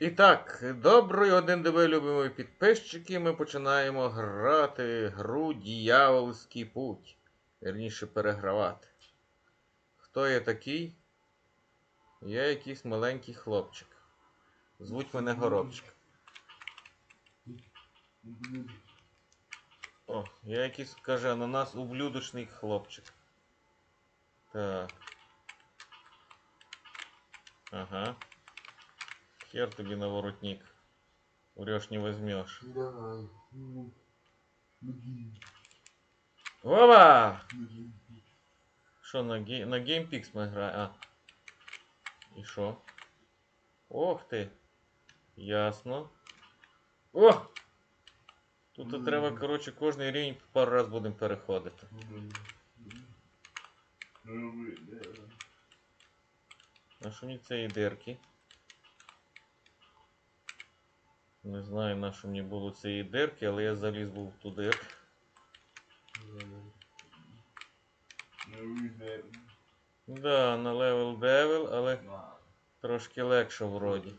І так, добрий один диви, любимі підписчики. Ми починаємо грати гру Діявольський путь. Вірніше перегравати. Хто я такий? Я якийсь маленький хлопчик. Звуть мене Горобчик. О, я якийсь каже ананас ублюдочний хлопчик. Так. Ага. Хер тобі на воротник. Врешь не возьмешь. Давай. Ну, беги, Вова! беги. Що, на, ге... на GamePix ми граємо? А. І що? Ох ти. Ясно. О! Тут Мгм. треба, коротше, кожний рівень пару раз будемо переходити. А що мені цієї дирки? Не знаю, на що мені було цієї дирки, але я заліз був в ту дирку. Да, на левел девел, але трошки легше вроді.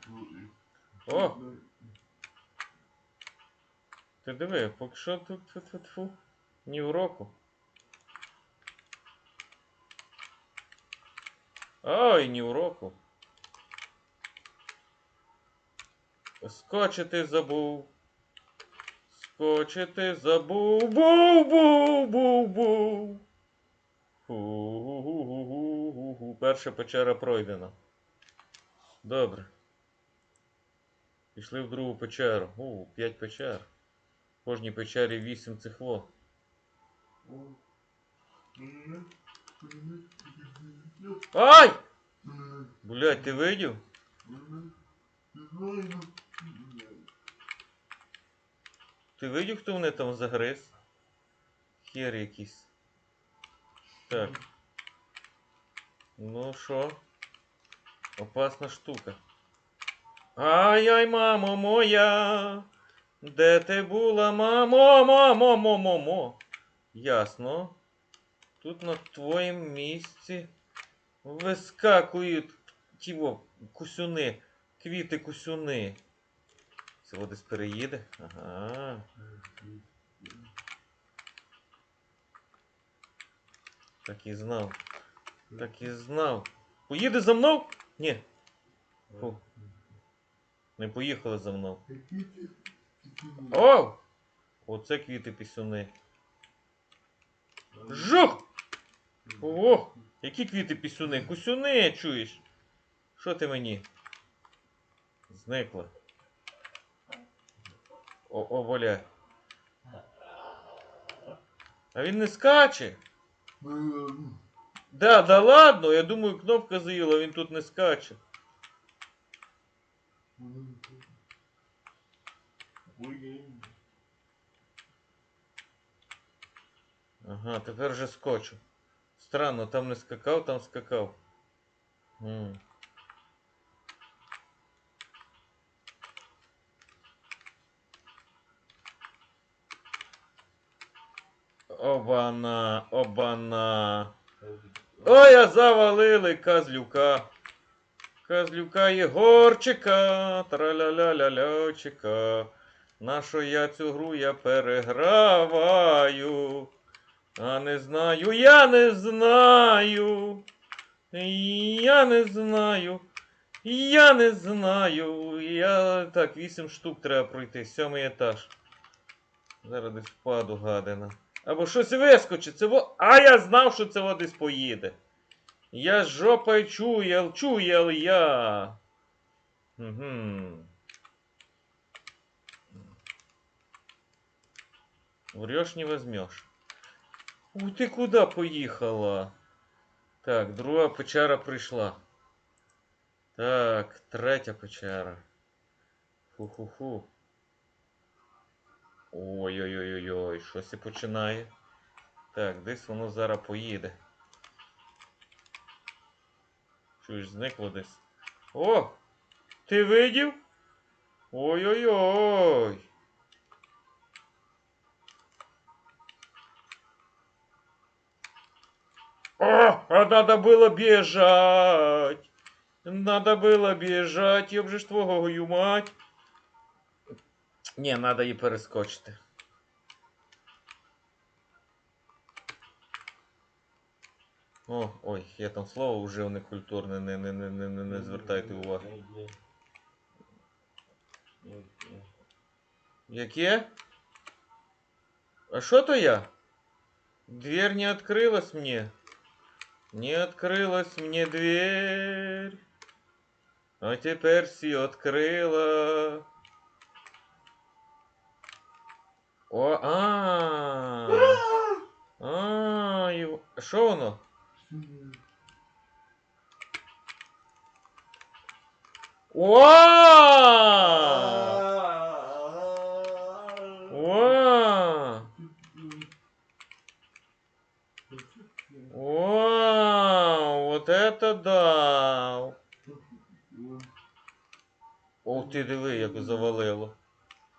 О! Ти диви, поки що тут тьфу ні уроку. Ой, ні уроку. Скочити забув. Скочити забув. Був, був, був, був. Перша печера пройдена. Добре. Пішли в другу печеру. У, 5 печер. В кожній печері 8 цихло. Ай! Блять, ти видів? Ти видів, хто мене там загриз? Хер якийсь. Так. Ну що? Опасна штука. Ай-яй, мамо моя. Де ти була, мамо, мамо, мамо, мамо. Ясно. Тут на твоєму місці вискакують ті кусюни, квіти кусюни. Це десь переїде? Ага. Так і знав. Так і знав. Поїде за мною? Ні. Фу. Не поїхали за мною. О! Оце квіти пісюни. Жух! О! Які квіти пісюни? Кусюни, чуєш? Що ти мені? Зникла. О, о, воля. А він не скаче. Да, да ладно, я думаю, кнопка заїла, він тут не скаче. Ага, тепер вже скочу. Странно, там не скакав, там скакав. М. Обана, обана. Ой, а завалили козлюка. Козлюка Єгорчика, траля-ля-ля-лячика. Нашу я цю гру я переграваю. А не знаю, я не знаю. Я не знаю. Я не знаю. Я. Так, вісім штук треба пройти. Сьомий етаж. Зараз впаду, гадина. Або щось вискочить. Це во. А я знав, що це десь поїде. Я жопою чуял, чуял я. Угу. Врешь не возьмешь. У ти куди поїхала? Так, друга печера прийшла. Так, третя печера. Фу-ху-ху. Ой-ой-ой-ой, щось і починає. Так, десь воно зараз поїде. Чуєш, зникло десь. О! Ти видів? Ой-ой-ой! О, а надо было бежать. Надо было бежать, ёб же ж твого мать. Ні, надо її перескочити. О, ой, я там слово вжив некультурне, не, не, не, не, не, не звертайте уваги. Яке? А що то я? Дверь не открылась мне. Не открылась мне дверь. А теперь си открыла. О, а. А, що воно? О! О! Вау, вот это да! О, ти диви, як завалило.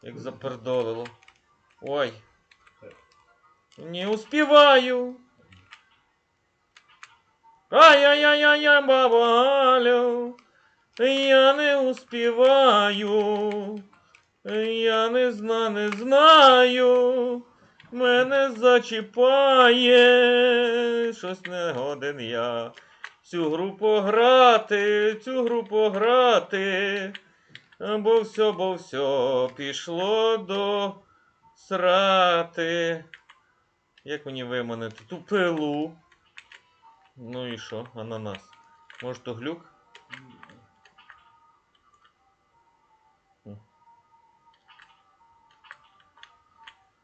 Як запердолило. Ой. Не успіваю. Ай-яй-яй-яй, баба Галю. Я не успіваю. Я не зна, не знаю. Мене зачіпає. Щось не годен я. Цю групу грати, цю групу грати. Бо все, бо все пішло до срати. Як мені виманити ту пилу? Ну і що, ананас? Може то глюк?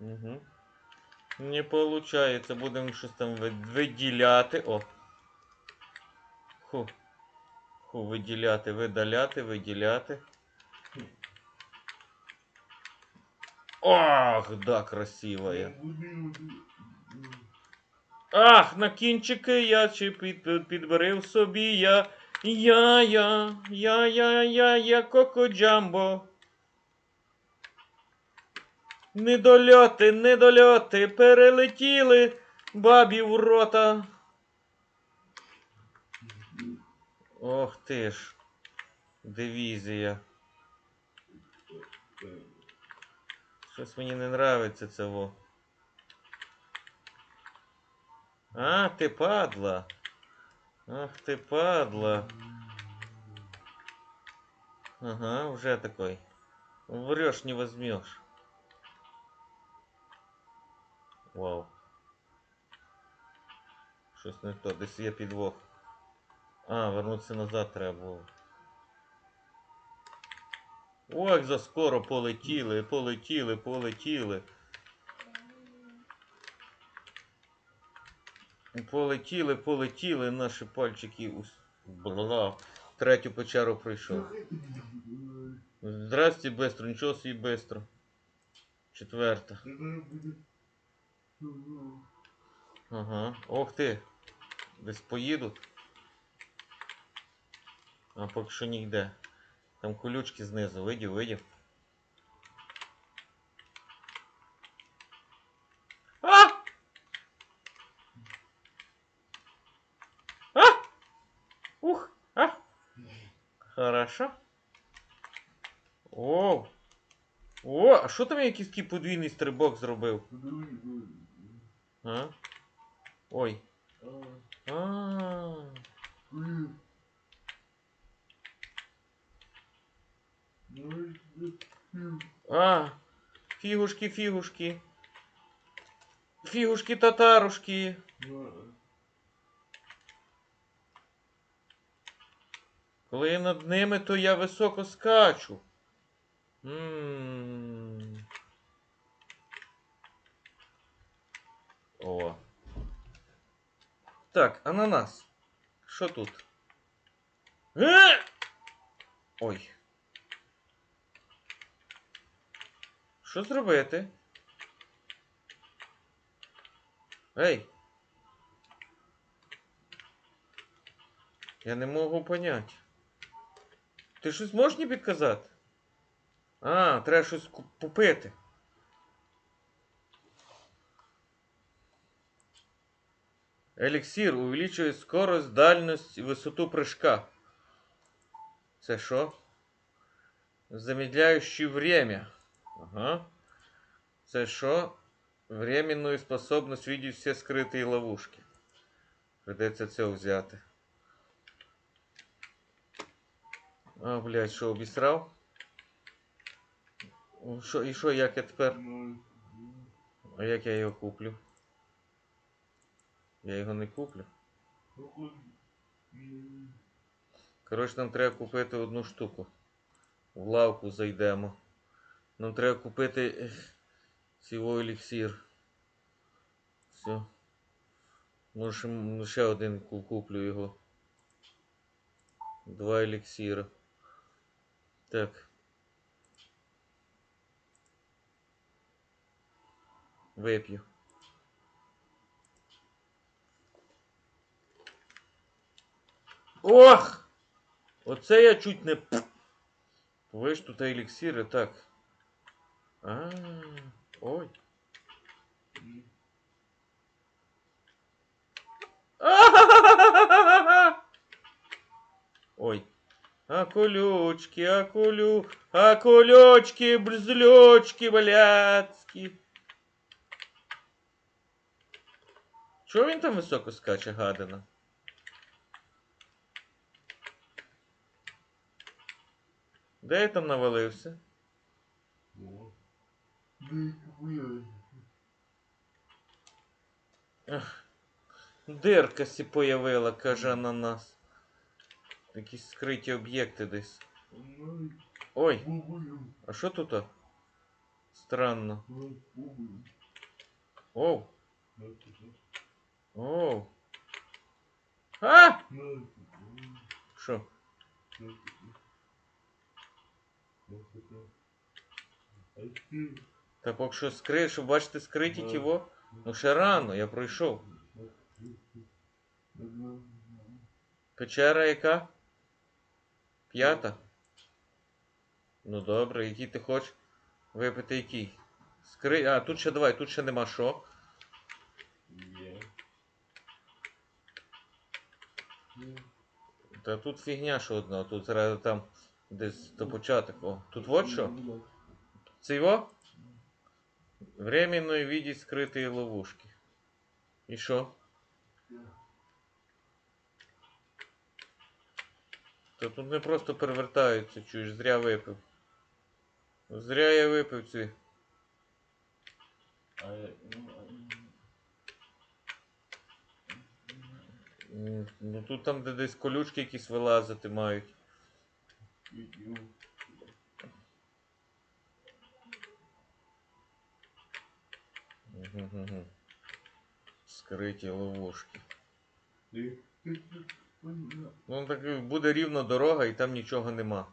Угу. Не получається, будемо щось там ви- виділяти. О. Ху. Ху, виділяти, видаляти, виділяти. Ах, да, красивая. Ах, на кінчики я чи під, під, підберив собі я. Я, я, я, я, я, я, коко джамбо. Недольоти, недольоти, перелетіли бабі в рота. Ох ти ж. Дивізія. Щось мені не нравиться це во. А, ти падла. Ах ти падла. Ага, уже такой. Врешь, не возьмешь. Вау. Щось не то, десь є підвох. А, вернутися назад треба було. О, як заскоро полетіли, полетіли, полетіли. Полетіли, полетіли наші пальчики. Бла. Третю печеру пройшов. Здрасте, бистро, нічого собі бистро. Четверта. Ага. Ох ти. Десь поїдуть. А поки що ніде. Там колючки знизу. Видів, видів. А! А! Ух! А! Хорошо. О! О, а що там якийсь такий подвійний стрибок зробив? А? Ой. А. А. Фігушки, фігушки. Фігушки татарушки. Коли я над ними, то я високо скачу. М. О. Так, ананас. Що тут? Е! Ой. Що зробити? Ей. Я не можу понять. Ти щось можеш мені підказати? А, треба щось ку- купити. Эликсир увеличивает скорость, дальность и высоту прыжка. Це що? Замедляющий время. Ага. Це що? Временную способность видеть все скрытые ловушки. Придеться це взяти. А, блядь, що, обісрав? Що, і що, як я тепер? А як я його куплю? Я його не куплю. Коротше, нам треба купити одну штуку. В лавку зайдемо. Нам треба купити ех, цього еліксир. Все. Може, ще один куплю його. Два еліксира. Так. Вип'ю. Ох! Оце я чуть не. Ви ж тут еліксири, так. А, ой. Ой. А колючки, а колю, а колючки, бзлючки, блядські. Чого він там високо скаче, гадина? Де я там навалився? Дирка сі появила, каже ананас. Якісь скриті об'єкти десь. Ой, а що тут? Странно. Оу, оу. А! Що? Ну, це що? Ну, це що? А ти? Та поки що скри, щоб бачити скриті Да. тіво. Ну ще рано, я пройшов. Ну, Печера яка? П'ята? Ну добре, який ти хочеш? Випити який? Скри... А, тут ще давай, тут ще нема що. Ну, Та тут фігня що одна, тут треба там десь до початок. О, тут вот що? ну, Це його? Временної видеть скритої ловушки. І що? Та тут не просто перевертаються, чуєш, зря випив. Зря я випив ці. Ну, Ну тут там, де десь колючки якісь вилазити мають. Мгм-гм. Скриті ловушки. Ну так буде рівно дорога і там нічого нема.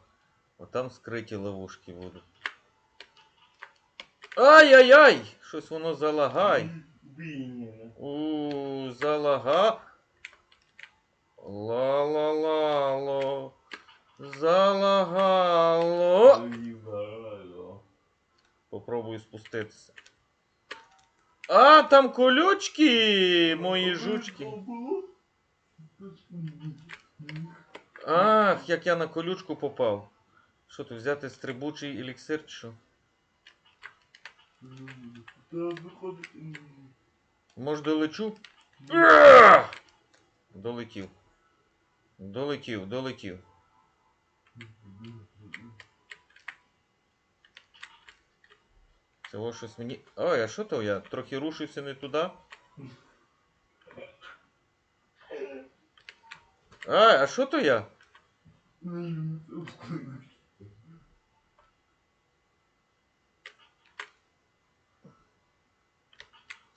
Отам скриті ловушки будуть. Ай-яй-яй! Щось воно залагай. У залага. Ла-ла-ла-ло. Залагало. Попробую спуститися. А, там колючки, мої жучки. Ах, як я на колючку попав. Що тут взяти стрибучий еліксир чи що? Може долечу? Долетів. Долетів, долетів. Ось щось мені. Ой, а що то я? Трохи рушився не туди. Ай, а що то я?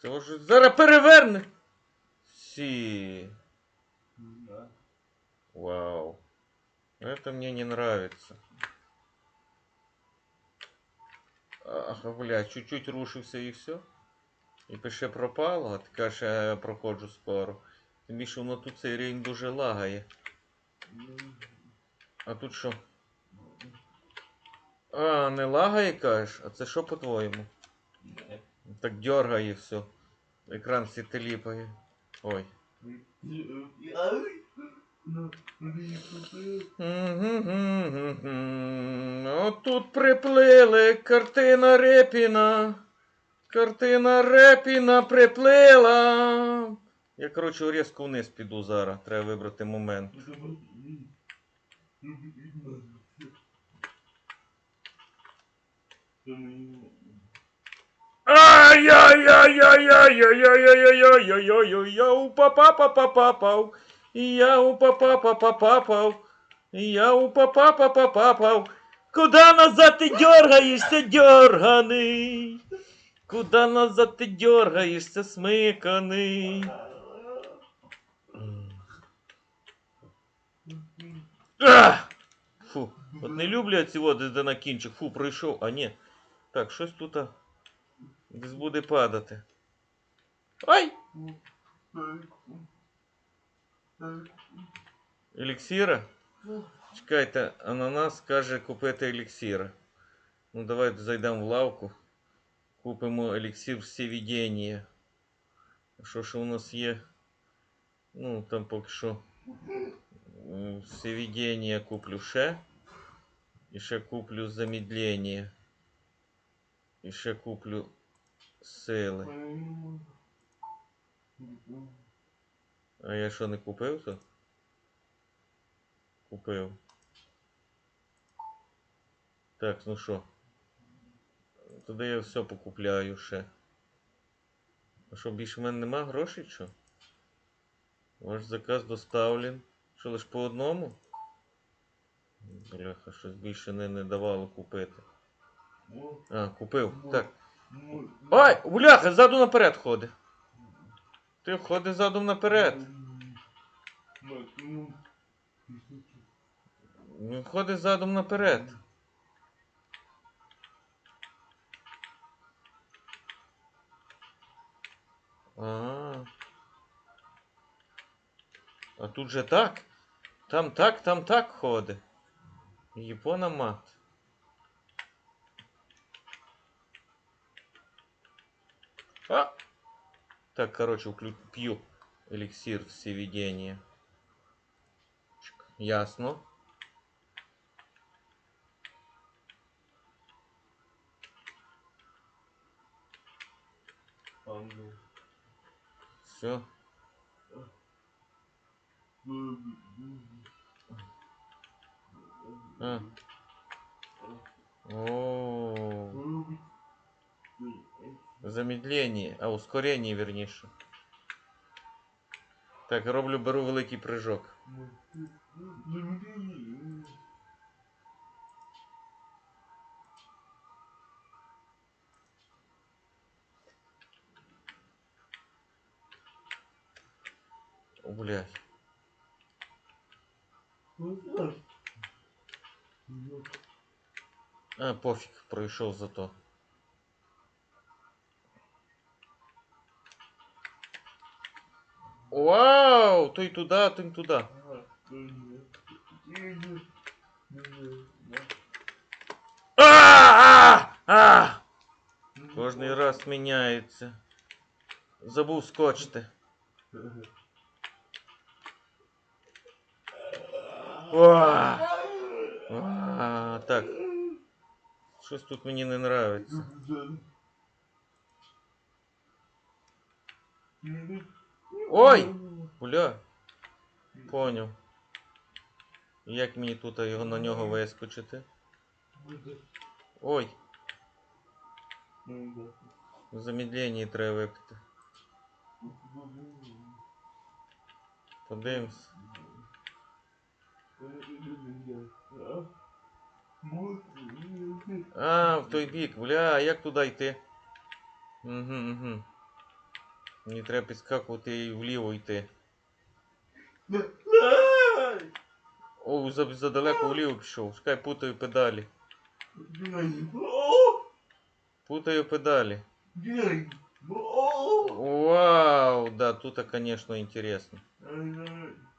Це щось зараз переверне. Сі. Да. Вау. Это мне не нравится. Ах, бля, чуть-чуть рушився і все. І пише пропало, а ти кажеш, я проходжу скоро. Тим більше воно тут цей рівень дуже лагає. А тут що? А, не лагає, кажеш? А це що по-твоєму? Так дергає все. Екран всі теліпає. Ой. Мгм-гм-гм. Отут приплили картина Репіна. Картина Репіна приплила. Я, коротше, різко вниз піду зараз. Треба вибрати момент. Ай-яй-яй-яй-яй-яй-яй-яй-яй-яй-яй-яй-яй, папа-папа-папав. Я у папа-папа-папав. Я у папа-папа-папав. Куда назад ти дергаєшся, дерганий? Куда назад ти дергаєшся, смиканий? Ах! Фу, от не люблю я де на кінчик. Фу, пройшов. А ні. Так, щось тут десь буде падати. Ай! Еліксіра? Чекайте, ананас каже купити еліксіра. Ну, давайте зайдемо в лавку. Купимо еліксир всевідіння. Що ж у нас є? Ну, там поки що. м, Всевідіння куплю ще. І ще куплю замедлення. І ще куплю сили. А я що не купив то? Купив. Так, ну що? Туди я все покупляю ще. А що, більше в мене нема грошей, що? Ваш заказ доставлен. Що лиш по одному? Бляха, щось більше не, не давало купити. А, купив. Так. Ой, бляха, ззаду наперед ходи. Ти ходи задом наперед. Він ходить задом наперед. А. А тут же так. Там так, там так ходить. Япона мат. А! Так, короче, вклю... пью эликсир всеведения. Чик, Ясно. Все. А. О, замедление, а ускорение верніше. Так, роблю, беру великий прыжок. О, блядь. А, пофиг, пройшов зато. Вау! То й туди, то й туди. А! А! А! Кожний раз міняється. Забув скочити. Уа! А, так. Щось тут мені не нравиться. Ой! Бля, поняв. Як мені тут його на нього вискочити? Ой, в замедленні треба випити. Подивимось. А, в той бік, бля, а як туди йти? Угу, угу. Мені треба підскакувати і вліво йти. О, за- задалеко вліво пішов. Чекай, путаю педалі. Путаю педалі. Вау, да, тут, конечно, интересно.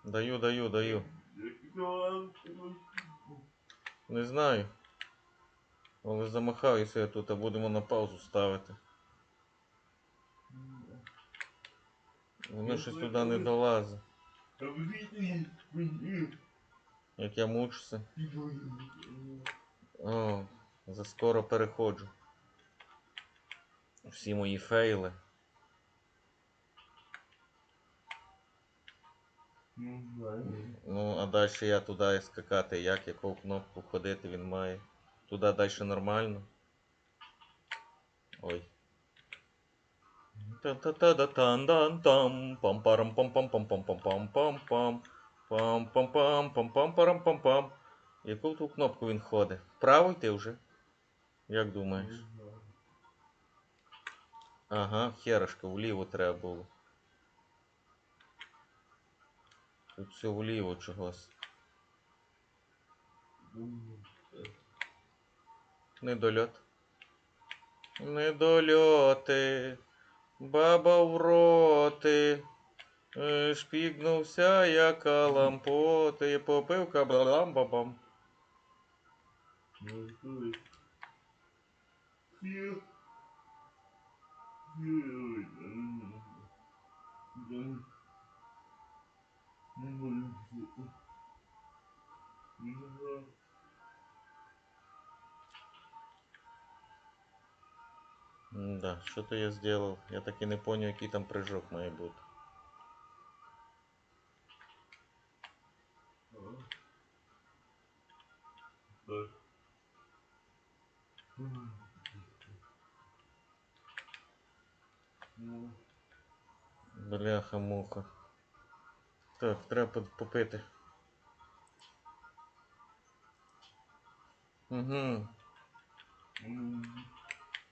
Даю, даю, даю. Не знаю. Але замахаюся я тут, а будемо на паузу ставити. Воно щось туди не долазить. Як я мучуся. О, заскоро переходжу. Всі мої фейли. Ну. Ну, а далі я туди скакати. Як, яку кнопку ходити він має. Туди далі нормально. Ой. Та та та да тан дан там пам парам пам пам пам пам пам пам пам пам пам пам пам пам пам парам пам пам Яку ту кнопку він ходить? Вправо йти вже? Як думаєш? Ага, херашка, вліво треба було. Тут все вліво чогось. Недольот. Недольоти. Баба в роти. Е, Шпігнувся, як лампоти. Попив каблам бабам. Ну, Да, що то я зробив? Я так і не поняв, який там прыжок. Так. Ну, Бляха муха. Так, треба по- попити. Угу.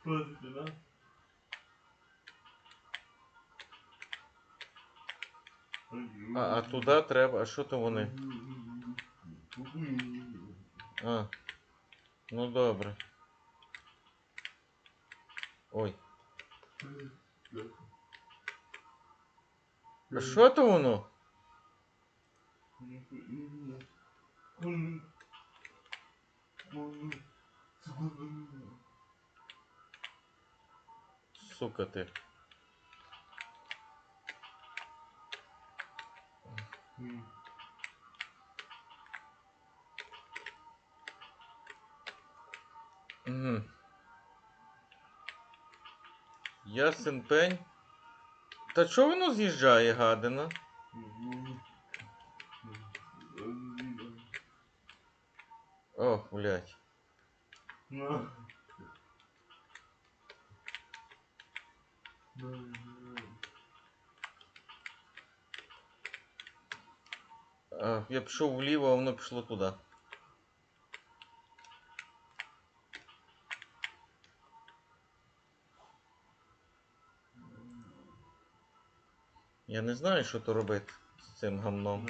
Хватить, да? А, а туди треба. А що то вони? А. Ну добре. Ой. А що то воно? Сука ти. Угу. Ясен пень. Та чого воно з'їжджає, гадина? Ох, блядь. Я пішов вліво, а воно пішло туди. Я не знаю, що то робити з цим гамном.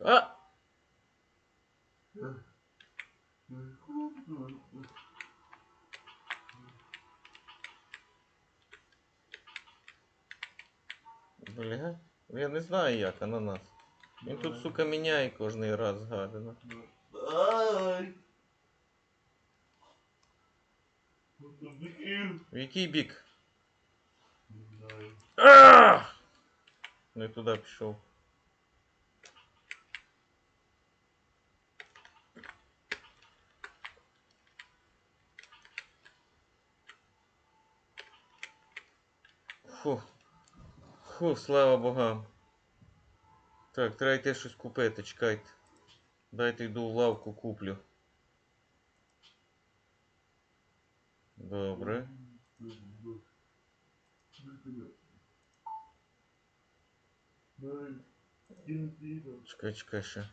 А! Бля, я не знаю як ананас. Він тут, сука, міняє кожний раз, гадина. Ай! Биків. В який бік? Не знаю. А! Не туди пішов. Фу. Фу, слава богам. Так, треба йти щось купити, чекайте. Дайте йду в лавку куплю. Добре. Чекай, чекай ще.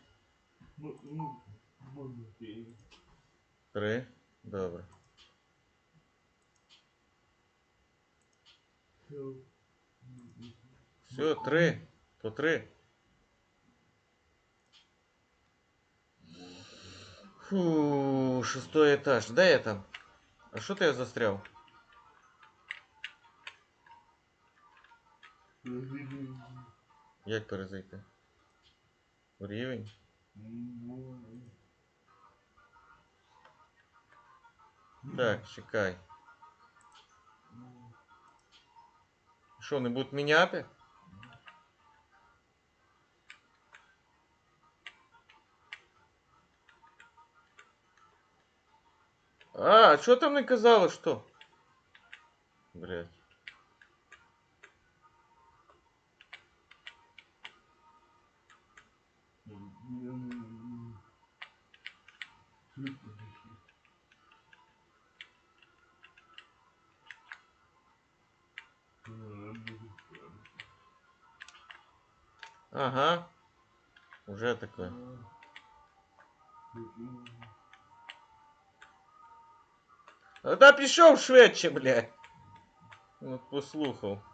Три. Добре. Все. Три. То три. Фу, шестой этаж. Я там? А що ти я застряв? Як перезайти? В рівень? Так, чекай. Що, не будуть міняти? А, що там не казали, що? Блять. Ага. Уже такое. Да пішов швидше, блядь. Ну, послухав.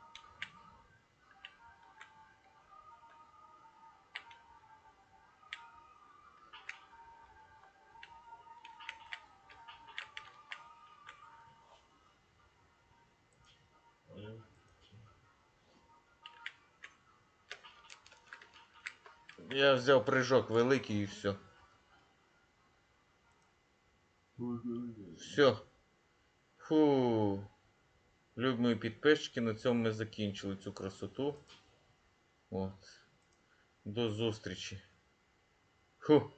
Я взяв прыжок великий і все. Все. Фу. Люб мої підписчики, на цьому ми закінчили цю красоту. От. До зустрічі. Фу.